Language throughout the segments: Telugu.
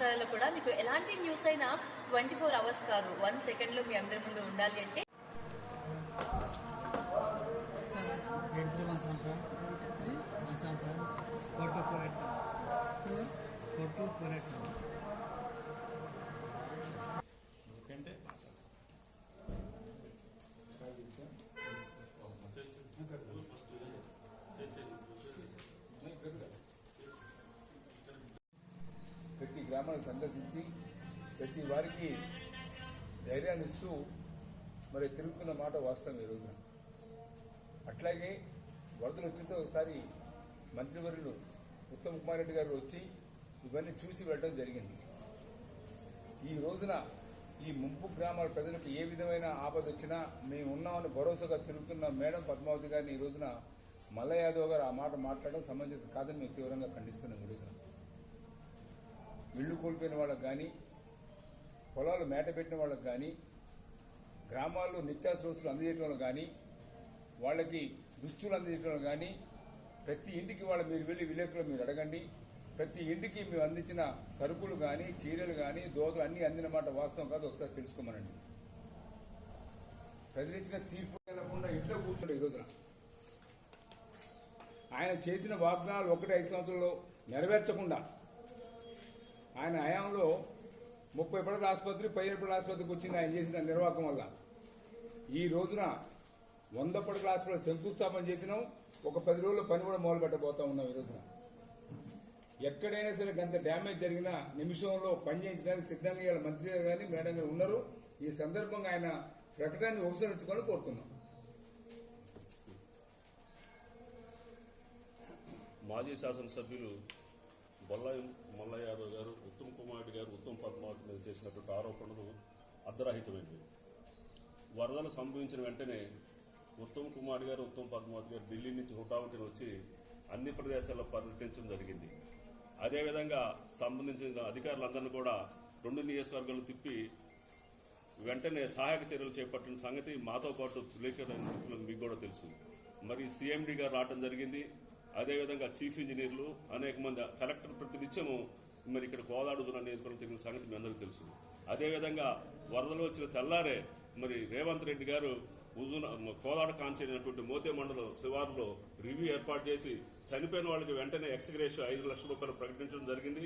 తెలంగాణ రాష్ట్రాలలో కూడా మీకు ఎలాంటి న్యూస్ అయినా ట్వంటీ ఫోర్ అవర్స్ కాదు. వన్ సెకండ్లో మీ అందరి ముందు ఉండాలి అంటే eight three one eight seven four two four eight seven గ్రామాన్ని సందర్శించి ప్రతి వారికి ధైర్యాన్ని ఇస్తూ మరి తిరుగుతున్న మాట వాస్తవం ఈ రోజున. అట్లాగే వరదలు వచ్చిన ఒకసారి మంత్రివర్యులు ఉత్తమ్ కుమార్ రెడ్డి గారు వచ్చి ఇవన్నీ చూసి వెళ్ళడం జరిగింది. ఈ రోజున ఈ ముంపు గ్రామాల ప్రజలకు ఏ విధమైన ఆపద వచ్చినా మేము ఉన్నామని భరోసాగా తిరుగుతున్న మేడం పద్మావతి గారిని ఈ రోజున మల్ల యాదవ్ గారు ఆ మాట మాట్లాడడం సమంజసం కాదని మేము తీవ్రంగా ఖండిస్తున్నాం ఈ రోజున. ఇళ్ళు కోల్పోయిన వాళ్ళకి కానీ పొలాలు మేట పెట్టిన వాళ్ళకి కానీ గ్రామాల్లో నిత్యావసర వస్తువులు అందజేయడం వల్ల కానీ వాళ్ళకి దుస్తులు అందజేయడం కానీ ప్రతి ఇంటికి వాళ్ళ మీరు వెళ్ళి విలేకరులు మీరు అడగండి. ప్రతి ఇంటికి మేము అందించిన సరుకులు కానీ చీరలు కానీ దోతలు అన్నీ అందిన మాట వాస్తవం కాదు ఒకసారి తెలుసుకోమనండి. ప్రజలిచ్చిన తీర్పు లేకుండా ఇంట్లో కూర్చుండే ఈ రోజున. ఆయన చేసిన వాగ్దానాలు ఒకటి ఐదు సంవత్సరంలో నెరవేర్చకుండా ఆయన హయాంలో ముప్పై పడల ఆసుపత్రి పదిహేను పడల ఆసుపత్రికి వచ్చింది ఆయన చేసిన నిర్వాహకం వల్ల. ఈ రోజున వంద పడకల ఆసుపత్రి శంకుస్థాపన చేసినాం. ఒక పది రోజుల పని కూడా మొదలు పెట్టబోతా ఉన్నాం ఈ రోజున. ఎక్కడైనా సరే గంత డ్యామేజ్ జరిగినా నిమిషంలో పని చేయించడానికి సిద్ధంగా ఇవాళ మంత్రి గారు కానీ మేడం గారు ఉన్నారు. ఈ సందర్భంగా ఆయన ప్రకటనని ఉపసరించుకొని కోరుతున్నాం. మాజీ శాసనసభ్యులు బొల్లాయి మల్లయ్య యాదవ్ గారు ఉత్తమ్ కుమార్ గారు ఉత్తమ్ పద్మావతి మీద చేసినటువంటి ఆరోపణలు అర్ధరహితమైనవి. వరదలు సంభవించిన వెంటనే ఉత్తమ్ కుమార్ గారు ఉత్తమ్ పద్మావతి గారు ఢిల్లీ నుంచి హుటాహుటిని వచ్చి అన్ని ప్రదేశాల్లో పర్యటించడం జరిగింది. అదేవిధంగా సంబంధించిన అధికారులందరినీ కూడా రెండు నియోజకవర్గాలు తిప్పి వెంటనే సహాయక చర్యలు చేపట్టిన సంగతి మాతో పాటు విలేకరులకు మీకు కూడా తెలుసు. మరి సీఎండీ గారు రావడం జరిగింది. అదేవిధంగా చీఫ్ ఇంజనీర్లు అనేక మంది కలెక్టర్ ప్రతినిత్యము మరి ఇక్కడ కోదాడుతున్న నియోజకవర్గం తిరిగిన సంగతి మీ అందరికీ తెలుసు. అదేవిధంగా వరదలు వచ్చిన తెల్లారే మరి రేవంత్ రెడ్డి గారు ఉదున కోదాడ కాంచైనటువంటి మోతే మండలం శివారులో రివ్యూ ఏర్పాటు చేసి చనిపోయిన వాళ్ళకి వెంటనే ఎక్స్గ్రేష్ ఐదు లక్షల రూపాయలు ప్రకటించడం జరిగింది.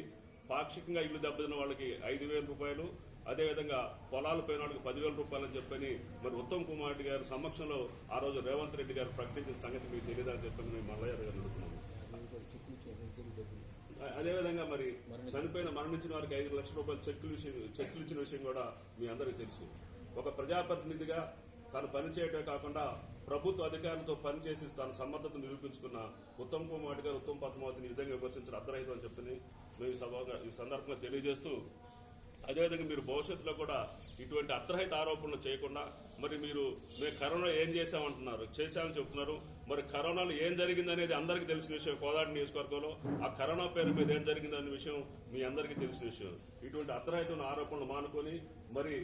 పాక్షికంగా ఇల్లు దెబ్బతిన్న వాళ్ళకి ఐదు వేల రూపాయలు అదేవిధంగా పొలాలు పోయిన వాళ్ళకి పదివేల రూపాయలు అని చెప్పని మరి ఉత్తమ్ కుమార్ రెడ్డి గారి సమక్షంలో ఆ రోజు రేవంత్ రెడ్డి గారు ప్రకటించిన సంగతి మీకు తెలియదని చెప్పని మేము మల్లయ్య గారు అడుగుతున్నాం. అదేవిధంగా మరి చనిపోయిన మరణించిన వారికి ఐదు లక్షల రూపాయలు చెక్కులు చెక్కులు ఇచ్చిన విషయం కూడా మీ అందరికీ తెలుసు. ఒక ప్రజాప్రతినిధిగా తను పనిచేయటమే కాకుండా ప్రభుత్వ అధికారులతో పనిచేసి తన సమర్థత నిరూపించుకున్న ఉత్తమ్ కుమార్ గారు ఉత్తమ్ పద్మావతిని ఈ విధంగా విమర్శించిన అర్ధరహితం అని చెప్పని మేము సభగా ఈ సందర్భంగా తెలియజేస్తూ అదేవిధంగా మీరు భవిష్యత్తులో కూడా ఇటువంటి అర్ధరహిత ఆరోపణలు చేయకుండా మరి మీరు మేము కరోనా ఏం చేశామంటున్నారు? చేశామని చెప్తున్నారు. మరి కరోనాలో ఏం జరిగింది అనేది అందరికీ తెలిసిన విషయం. కోదాడి నియోజకవర్గంలో ఆ కరోనా పేరు మీద ఏం జరిగిందనే విషయం మీ అందరికీ తెలిసిన విషయం. ఇటువంటి అర్ధరహితమైన ఆరోపణలు మానుకొని మరి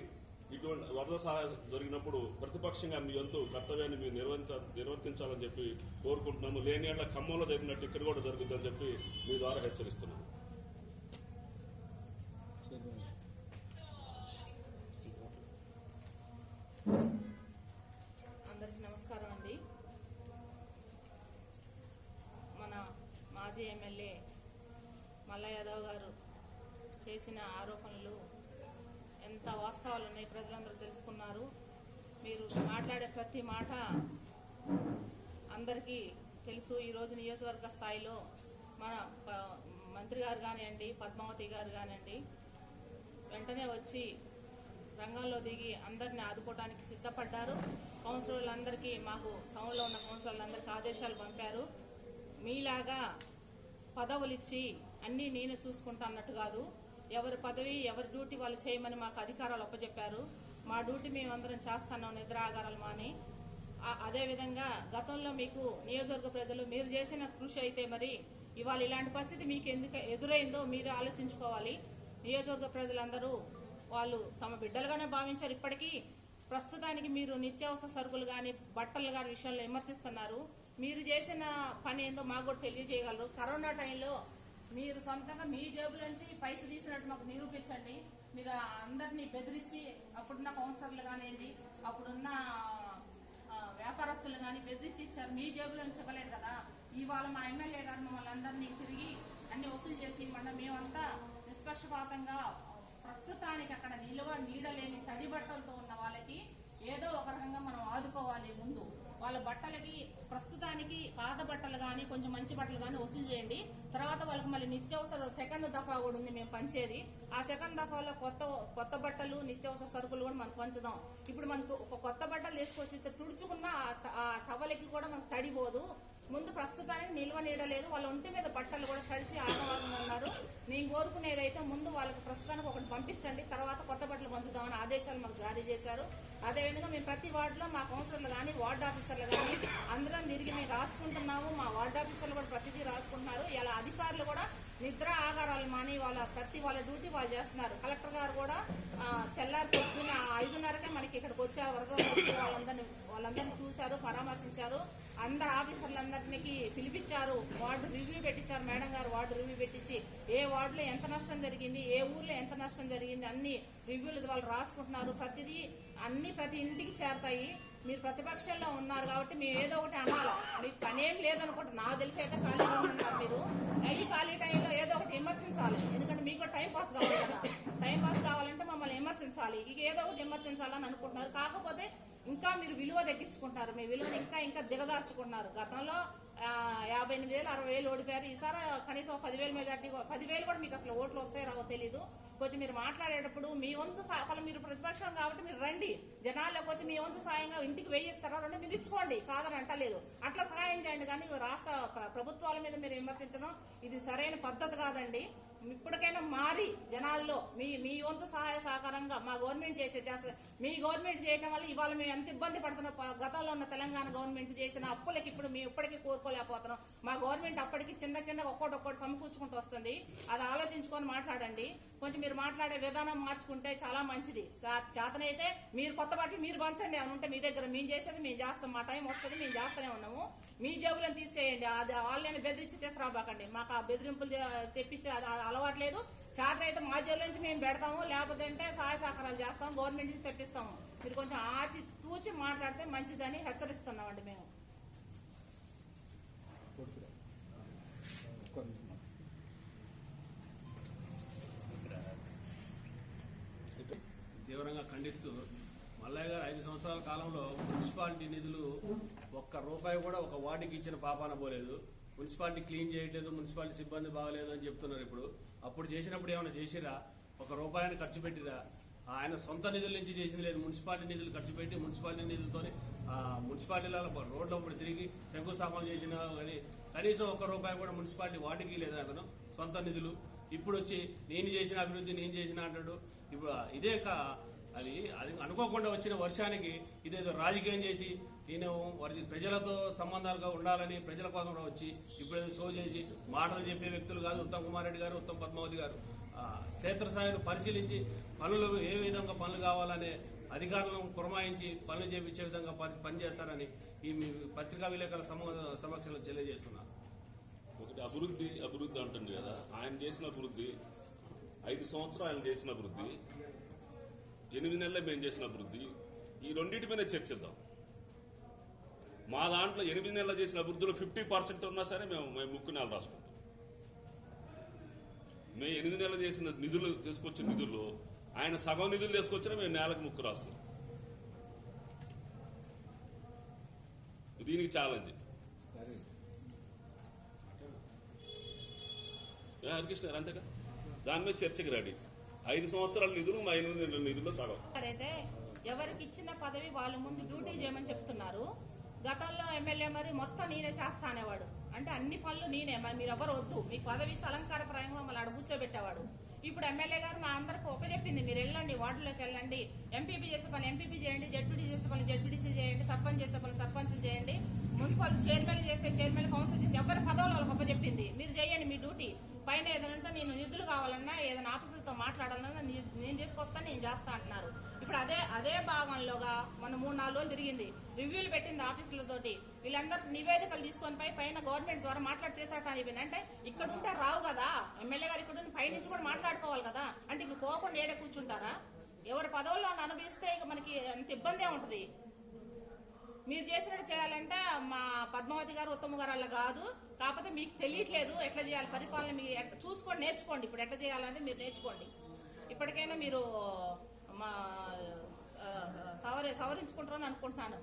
ఇటువంటి వరద సహాయం జరిగినప్పుడు ప్రతిపక్షంగా మీ వంతు కర్తవ్యాన్ని మీరు నిర్వహించ నిర్వర్తించాలని చెప్పి కోరుకుంటున్నాము. లేని ఏళ్ళ ఖమ్మంలో జరిగినట్టు ఇక్కడ కూడా జరుగుతుందని చెప్పి మీ ద్వారా హెచ్చరిస్తున్నాను అందరికీ నమస్కారం అండి మన మాజీ ఎమ్మెల్యే మల్ల గారు చేసిన ఆరోపణలు ఎంత వాస్తవాలు ఉన్నాయి ప్రజలందరూ తెలుసుకున్నారు. మీరు మాట్లాడే ప్రతి మాట అందరికీ తెలుసు. ఈరోజు నియోజకవర్గ స్థాయిలో మన ప- మంత్రి గారు కానివ్వండి పద్మావతి గారు కానివ్వండి వెంటనే వచ్చి రంగంలో దిగి అందరిని ఆదుకోవడానికి సిద్ధపడ్డారు. కౌన్సిలర్లందరికీ మాకు టౌన్లో ఉన్న కౌన్సిలర్లందరికీ ఆదేశాలు పంపారు. మీలాగా పదవులు ఇచ్చి అన్నీ నేను చూసుకుంటా అన్నట్టు కాదు. ఎవరి పదవి ఎవరి డ్యూటీ వాళ్ళు చేయమని మాకు అధికారాలు అప్పచెప్పారు మా డ్యూటీ మేమందరం చేస్తున్నాం నిద్ర ఆగారాలు మాని. అదేవిధంగా గతంలో మీకు నియోజకవర్గ ప్రజలు మీరు చేసిన కృషి అయితే మరి ఇవాళ ఇలాంటి పరిస్థితి మీకు ఎందుకు ఎదురైందో మీరు ఆలోచించుకోవాలి. నియోజకవర్గ ప్రజలందరూ వాళ్ళు తమ బిడ్డలుగానే భావించారు. ఇప్పటికీ ప్రస్తుతానికి మీరు నిత్యావసర సరుకులు కానీ బట్టలు కానీ విషయంలో విమర్శిస్తున్నారు. మీరు చేసిన పని ఏందో మాకు కూడా తెలియజేయగలరు. కరోనా టైంలో మీరు సొంతంగా మీ జేబులోంచి పైసలు తీసినట్టు మాకు నిరూపించండి. మీరు అందరినీ బెదిరించి అప్పుడున్న కౌన్సిలర్లు కానివ్వండి అప్పుడున్న వ్యాపారస్తులు కానీ బెదిరించి ఇచ్చారు. మీ జేబులోంచి ఇవ్వలేదు కదా. ఇవాళ మా ఎమ్మెల్యే గారు మమ్మల్ని అందరినీ తిరిగి అన్ని వసూలు చేసి మన మేమంతా నిష్పక్షపాతంగా ప్రస్తుతానికి అక్కడ నిలువ నీడలేని తడి బట్టలతో ఉన్న వాళ్ళకి ఏదో ఒక రకంగా మనం ఆదుకోవాలి ముందు. వాళ్ళ బట్టలకి ప్రస్తుతానికి పాత బట్టలు కానీ కొంచెం మంచి బట్టలు కానీ వసూలు చేయండి. తర్వాత వాళ్ళకి మళ్ళీ నిత్యావసర సెకండ్ దఫా కూడా ఉంది మేము పంచేది. ఆ సెకండ్ దఫాలో కొత్త కొత్త బట్టలు నిత్యావసర సరుకులు కూడా మనం పంచుదాం. ఇప్పుడు మనకు ఒక కొత్త బట్టలు తీసుకొచ్చి తుడుచుకున్న ఆ టవలకి కూడా మనకు తడిపోదు. ముందు ప్రస్తుతానికి నిల్వ నీడలేదు వాళ్ళ ఒంటి మీద బట్టలు కూడా కలిసి ఆగవాగం ఉన్నారు నేను కోరుకునేదైతే ముందు వాళ్ళకి ప్రస్తుతానికి ఒకటి పంపించండి. తర్వాత కొత్త బట్టలు పంచుదామని ఆదేశాలు మాకు జారీ చేశారు. అదేవిధంగా మేము ప్రతి వార్డులో మా కౌన్సిలర్లు కానీ వార్డు ఆఫీసర్లు కానీ అందరం తిరిగి మేము రాసుకుంటున్నాము. మా వార్డు ఆఫీసర్లు కూడా ప్రతిదీ రాసుకుంటున్నారు. ఇలా అధికారులు కూడా నిద్ర ఆగారాలు మాని వాళ్ళ ప్రతి వాళ్ళ డ్యూటీ వాళ్ళు చేస్తున్నారు. కలెక్టర్ గారు కూడా తెల్లారి పొద్దున్న ఐదున్నరకే మనకి ఇక్కడికి వచ్చారు. వరద వాళ్ళందరిని వాళ్ళందరినీ వాళ్ళందరినీ చూశారు పరామర్శించారు. అందరు ఆఫీసర్లందరినీ పిలిపించారు. వార్డు రివ్యూ పెట్టించారు మేడం గారు. వార్డు రివ్యూ పెట్టించి ఏ వార్డులో ఎంత నష్టం జరిగింది ఏ ఊర్లో ఎంత నష్టం జరిగింది అన్ని రివ్యూలు వాళ్ళు రాసుకుంటున్నారు. ప్రతిదీ అన్ని ప్రతి ఇంటికి చేరతాయి. మీరు ప్రతిపక్షంలో ఉన్నారు కాబట్టి మేము ఏదో ఒకటి అనాలి. మీకు పనేం లేదనుకుంటా. నాకు తెలిసి అయితే ఖాళీ ఉన్నారు మీరు. ఈ ఖాళీ టైంలో ఏదో ఒకటి విమర్శించాలి. ఎందుకంటే మీకు టైం పాస్ కావాలి కదా. టైం పాస్ కావాలంటే మమ్మల్ని విమర్శించాలి. ఇక ఏదో ఒకటి విమర్శించాలని అనుకుంటున్నారు. కాకపోతే ఇంకా మీరు విలువ తగ్గించుకుంటారు. మీ విలువను ఇంకా ఇంకా దిగదార్చుకుంటున్నారు గతంలో యాభై ఎనిమిది వేలు అరవై వేలు ఓడిపోయారు. ఈసారి కనీసం పదివేలు పదివేల మెజార్టీ పదివేలు కూడా మీకు అసలు ఓట్లు వస్తాయో రావో తెలీదు. కొంచెం మీరు మాట్లాడేటప్పుడు మీ వంతు సా- మీరు ప్రతిపక్షం కాబట్టి మీరు రండి. జనాల్లోకి వచ్చి మీ వంతు సాయంగా ఇంటికి వేయిస్తారా? రెండు మీరు ఇచ్చుకోండి. కాదని అంటలేదు. అట్లా సహాయం చేయండి. కానీ రాష్ట్ర ప్ర- ప్రభుత్వాల మీద మీరు విమర్శించడం ఇది సరైన పద్ధతి కాదండి. ఇప్పటికైనా మారి జనాల్లో మీ మీ వంతు సహాయ సహకారంగా మా గవర్నమెంట్ చేసే చేస్తే మీ గవర్నమెంట్ చేయడం వల్ల ఇవాళ మేము ఎంత ఇబ్బంది పడుతున్నాం. గతంలో ఉన్న తెలంగాణ గవర్నమెంట్ చేసిన అప్పులకి ఇప్పుడు మేము ఇప్పటికీ కోరుకోలేకపోతున్నాం. మా గవర్నమెంట్ అప్పటికి చిన్న చిన్న ఒక్కోటి ఒక్కోటి సమకూర్చుకుంటూ వస్తుంది. అది ఆలోచించుకొని మాట్లాడండి. కొంచెం మీరు మాట్లాడే విధానం మార్చుకుంటే చాలా మంచిది. చేతనైతే మీరు కొత్త బట్టలు మీరు పంచండి. అని ఉంటే మీ దగ్గర మేము చేసేది మేము చేస్తాం. మా టైం వస్తుంది మేము చేస్తూనే ఉన్నాము. మీ జేబులను తీసేయండి. అది వాళ్ళని బెదిరించి తీసుకురాబాకండి. మాకు ఆ బెదిరింపులు తెప్పించే అది అది అలవాట్లేదు చాటర్ అయితే మా జేబుల నుంచి మేము పెడతాము. లేకపోతే అంటే సహాయ సహకారాలు చేస్తాం గవర్నమెంట్ నుంచి తెప్పిస్తాము. మీరు కొంచెం ఆచి తూచి మాట్లాడితే మంచిదని హెచ్చరిస్తున్నామండి మేము. తీవ్రంగా ఖండిస్తూ మల్లయ్య గారు ఐదు సంవత్సరాల కాలంలో మున్సిపాలిటీ నిధులు ఒక్క రూపాయి కూడా ఒక వార్డుకి ఇచ్చిన పాపాన పోలేదు. మున్సిపాలిటీ క్లీన్ చేయట్లేదు మున్సిపాలిటీ సిబ్బంది బాగలేదు అని చెప్తున్నారు ఇప్పుడు. అప్పుడు చేసినప్పుడు ఏమైనా చేసిరా? ఒక రూపాయిని ఖర్చు పెట్టిరా? ఆయన సొంత నిధుల నుంచి చేసింది లేదు. మున్సిపాలిటీ నిధులు ఖర్చు పెట్టి మున్సిపాలిటీ నిధులతోని మున్సిపాలిటీలలో రోడ్ల ఇప్పుడు తిరిగి శంకుస్థాపన చేసిన కానీ కనీసం ఒక్క రూపాయి కూడా మున్సిపాలిటీ వాటికి లేదు అతను. సొంత నిధులు. ఇప్పుడు వచ్చి నేను చేసిన అభివృద్ధి నేను చేసిన అంటాడు. ఇప్పుడు ఇదే కా అది అది అనుకోకుండా వచ్చిన వర్షానికి ఇదేదో రాజకీయం చేసి నేను వారి ప్రజలతో సంబంధాలుగా ఉండాలని ప్రజల కోసం వచ్చి ఇప్పుడు షో చేసి మాటలు చెప్పే వ్యక్తులు కాదు ఉత్తమ్ కుమార్ రెడ్డి గారు ఉత్తమ్ పద్మావతి గారు. ఆ, క్షేత్రస్థాయిని పరిశీలించి పనులు ఏ విధంగా పనులు కావాలనే అధికారులను పురమాయించి పనులు చేపించే విధంగా పని- పనిచేస్తారని ఈ పత్రికా విలేకరుల సమ సమక్షంలో తెలియజేస్తున్నారు ఒకటి అభివృద్ధి అభివృద్ధి అంటుంది కదా. ఆయన చేసిన అభివృద్ధి ఐదు సంవత్సరాలు ఆయన చేసిన అభివృద్ధి ఎనిమిది నెలలు మేము చేసిన అభివృద్ధి ఈ రెండింటి మీద చర్చిద్దాం. మా దాంట్లో ఎనిమిది నెలలు చేసిన అభివృద్ధిలో ఫిఫ్టీ పర్సెంట్ ఉన్నా సరే మేము మేము ముక్కు నెలలు రాసుకుంటాం. మేము ఎనిమిది నెలలు చేసిన నిధులు తీసుకొచ్చిన నిధుల్లో ఆయన సగం నిధులు తీసుకొచ్చినా మేము నేలకు ముక్కు రాస్తాం. దీనికి ఛాలెంజ్ హరికృష్ణ గారు అంతేగా దాని మీద చర్చకి రెడీ. ఐదు సంవత్సరాల నిధులు మా ఎనిమిది నెలల నిధుల్లో సగం. ఎవరికి ఇచ్చిన పదవి వాళ్ళ ముందు డ్యూటీ చేయమని చెప్తున్నారు గతంలో ఎమ్మెల్యే మరి మొత్తం నేనే చేస్తానేవాడు అంటే అన్ని పనులు నేనే. మరి మీరు ఎవరు వద్దు. మీకు పదవి ఇచ్చి అలంకారప్రాయంగా మమ్మల్ని అడుగు కూర్చోబెట్టేవాడు. ఇప్పుడు ఎమ్మెల్యే గారు మా అందరికి ఒక చెప్పింది. మీరు వెళ్ళండి వార్డులోకి వెళ్ళండి. ఎంపీపీ చేసే పని ఎంపీపీ చేయండి జడ్పీటీ చేసే పని జడ్పీటీసీ చేయండి సర్పంచ్ చేసే పని సర్పంచ్ చేయండి. మున్సిపల్ చైర్మన్ చేసే చైర్మన్ కౌన్సిల్ చేసి ఎవరి పదవులు వాళ్ళకి అప్పచెప్పింది మీరు చేయండి మీ డ్యూటీ. పైన ఏదైనా నేను నిధులు కావాలన్నా ఏదైనా ఆఫీసులతో మాట్లాడాలన్నా నేను తీసుకొస్తాను నేను చేస్తా అంటున్నారు. ఇప్పుడు అదే అదే భాగంలోగా మన మూడు నాలుగు రోజులు తిరిగింది. రివ్యూలు పెట్టింది ఆఫీసులతోటి వీళ్ళందరూ నివేదికలు తీసుకొని పై పైన గవర్నమెంట్ ద్వారా మాట్లాడి తీసాట అయిపోయింది అంటే ఇక్కడ ఉంటే రావు కదా. ఎమ్మెల్యే గారు ఇక్కడ పై పైనుంచి కూడా మాట్లాడుకోవాలి కదా. అంటే ఇంక కోపం ఏడే కూర్చుంటారా? ఎవరి పదవుల్లో అనుభవిస్తే ఇక మనకి అంత ఇబ్బందే ఉంటుంది. మీరు చేసినట్టు చేయాలంటే మా పద్మావతి గారు ఉత్తమ గారు అలా కాదు. కాకపోతే మీకు తెలియట్లేదు ఎట్లా చేయాలి పరిపాలన. మీరు ఎట్లా- చూసుకోండి నేర్చుకోండి. ఇప్పుడు ఎట్లా చేయాలంటే మీరు నేర్చుకోండి. ఇప్పటికైనా మీరు మా సవరి సవరించుకుంటారని అనుకుంటున్నాను.